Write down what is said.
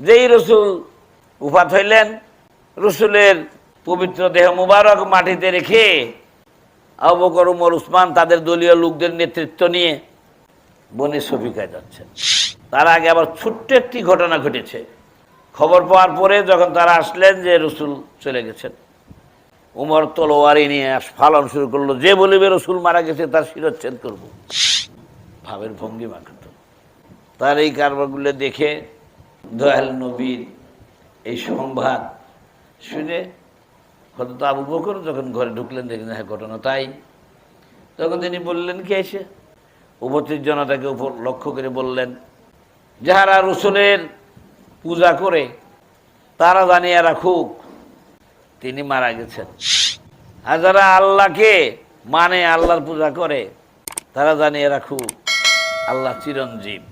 যেই রসুল উপাত হইলেন, রসুলের পবিত্র দেহ মুবারক মাটিতে রেখে আবু বকর, উমর, উসমান তাদের দলীয় লোকদের নেতৃত্ব নিয়ে বনে শফিকায় যাচ্ছেন। তার আগে আবার ছোট্ট একটি ঘটনা ঘটেছে। খবর পাওয়ার পরে যখন তারা আসলেন যে রসুল চলে গেছেন, উমর তলোয়ারি নিয়ে ফালন শুরু করল। যে বলিবে রসুল মারা গেছে, তার শিরচ্ছেদ করব। ভাবের ভঙ্গিমা কিন্তু। তার এই কারবারগুলো দেখে দয়াল নবীর এই সংবাদ শুনে হয়তো আবু বকর যখন ঘরে ঢুকলেন, দেখলেন হ্যাঁ ঘটনা তাই। তখন তিনি বললেন, কি এসে? উপস্থিত জনতাকে উপর লক্ষ্য করে বললেন, যাহারা রসুলের পূজা করে, তারা জানিয়ে রাখুক, তিনি মারা গেছেন। আর যারা আল্লাহকে মানে আল্লাহর পূজা করে, তারা জানিয়ে রাখুক, আল্লাহ চিরঞ্জীব।